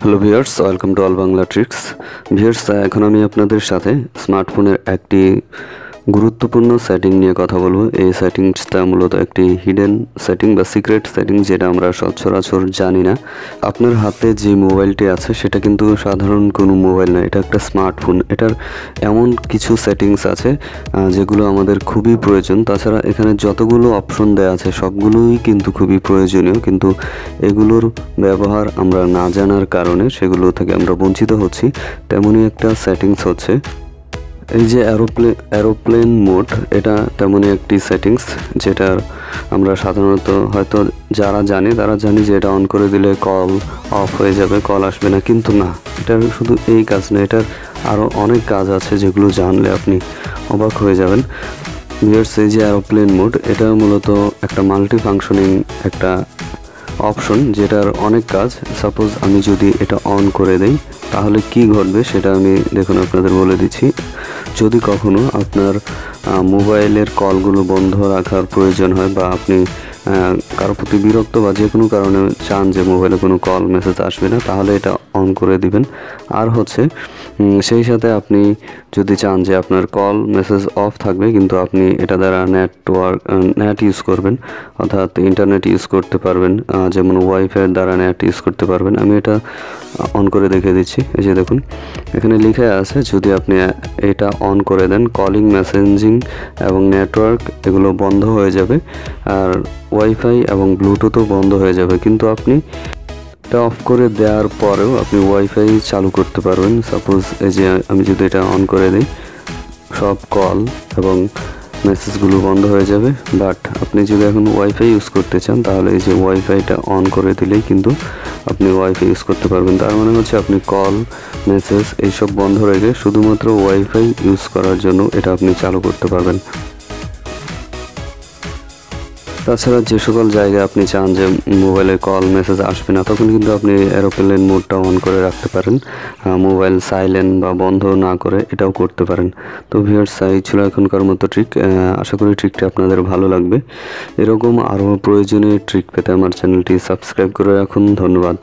Hello viewers welcome to all Bangla tricks viewers এখন আমি আপনাদের সাথে স্মার্টফোনের একটি গুরুত্বপূর্ণ সেটিং নিয়ে কথা বলব। এই সেটিংসটা মূলত একটি হিডেন সেটিং বা সিক্রেট সেটিং যেটা আমরা সচরাচর জানি না। আপনার হাতে যে মোবাইলটি আছে, সেটা কিন্তু সাধারণ কোনো মোবাইল নয়। এটা একটা স্মার্টফোন এটার এমন কিছু সেটিংস আছে যেগুলো আমাদের খুবই প্রয়োজন। তাছাড়া এখানে যতগুলো অপশন দেওয়া আছে, সবগুলোই কিন্তু খুবই প্রয়োজনীয়। কিন্তু এগুলোর ব্যবহার আমরা না জানার কারণে সেগুলো থেকে আমরা বঞ্চিত হচ্ছি। তেমনই একটা সেটিংস হচ্ছে। এই যে অ্যারোপ্লেন অ্যারোপ্লেন মোড, এটা তেমনই একটি সেটিংস যেটার আমরা সাধারণত হয়তো যারা জানি তারা জানি যে এটা অন করে দিলে কল অফ হয়ে যাবে কল আসবে না, কিন্তু না এটার শুধু এই কাজ না এটার আরও অনেক কাজ আছে যেগুলো জানলে আপনি অবাক হয়ে যাবেন। ভিউয়ার্স এই যে অ্যারোপ্লেন মোড, এটা মূলত একটা মাল্টি ফাংশনিং একটা অপশন যেটার অনেক কাজ। সাপোজ আমি যদি এটা অন করে দেই, তাহলে কি ঘটবে সেটা আমি দেখুন আপনাদের বলে দিচ্ছি। যদি কখনো আপনার মোবাইলের কলগুলো বন্ধ রাখার প্রয়োজন হয় বা আপনি কারও প্রতি বিরক্ত বা যে কোনো কারণে চান যে মোবাইলে কোনো কল মেসেজ আসবে না, তাহলে এটা অন করে দিবেন। আর হচ্ছে সেই সাথে আপনি যদি চান যে আপনার কল মেসেজ অফ থাকবে, কিন্তু আপনি এটা দ্বারা নেটওয়ার্ক নেট ইউজ করবেন, অর্থাৎ ইন্টারনেট ইউজ করতে পারবেন যেমন ওয়াইফাইয়ের দ্বারা নেট ইউজ করতে পারবেন। আমি এটা অন করে দেখে দিচ্ছি। এই যে দেখুন, এখানে লিখে আছে, যদি আপনি এটা অন করে দেন কলিং মেসেঞ্জিং এবং নেটওয়ার্ক এগুলো বন্ধ হয়ে যাবে। আর ওয়াইফাই এবং ব্লুটুথও বন্ধ হয়ে যাবে। কিন্তু আপনি এটা অফ করে দেওয়ার পরেও আপনি ওয়াইফাই চালু করতে পারবেন। সাপোজ এই যে আমি যদি এটা অন করে দিই, সব কল এবং মেসেজগুলো বন্ধ হয়ে যাবে। বাট আপনি যদি এখন ওয়াইফাই ইউজ করতে চান, তাহলে এই যে ওয়াইফাইটা অন করে দিলেই কিন্তু আপনি ওয়াইফাই ইউজ করতে পারবেন। তার মানে হচ্ছে আপনি কল মেসেজ এইসব বন্ধ রেখে শুধুমাত্র ওয়াইফাই ইউজ করার জন্য এটা আপনি চালু করতে পারবেন। তাছাড়া যে সকল জায়গায় আপনি চান যে মোবাইলে কল, মেসেজ আসবে না, তখন কিন্তু আপনি এরোপ্লেন মোডটা অন করে রাখতে পারেন। মোবাইল সাইলেন্ট বা বন্ধ না করে এটাও করতে পারেন। তো ভিউয়ার্স এই ছিল এখনকার মতো ট্রিক আশা করি ট্রিকটি আপনাদের ভালো লাগবে। এরকম আরও প্রয়োজনীয় ট্রিক পেতে আমার চ্যানেলটি সাবস্ক্রাইব করে রাখুন। ধন্যবাদ।